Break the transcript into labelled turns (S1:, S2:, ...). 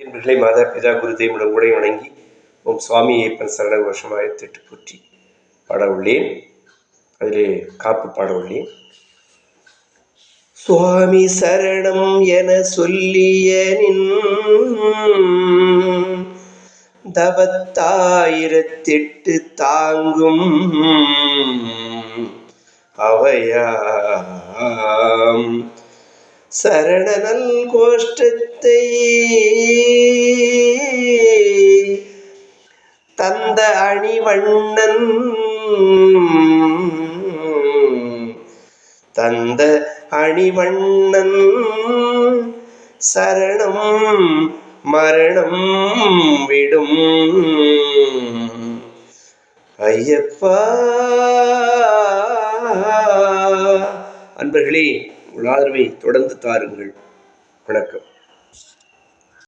S1: என்பர்களை மாதா பிதா குரு உடை வணங்கி உம் சுவாமி ஐயப்பன் சரண வருஷமாக திட்டு போற்றி பாட உள்ளேன் அதிலே காப்பு பாட உள்ளேன் சுவாமி சரணம் என சொல்லிய நின் தவத்தாயிரத்தெட்டு தாங்கும் அவையாம். சரணனல் கோஷ்டத்தை தந்த அணிவண்ணன் தந்த அணிவண்ணன் சரணம் மரணம் விடும். ஐயப்பா! அன்பர்களே உங்கள் தொடர்ந்து தாருங்கள். வணக்கம்.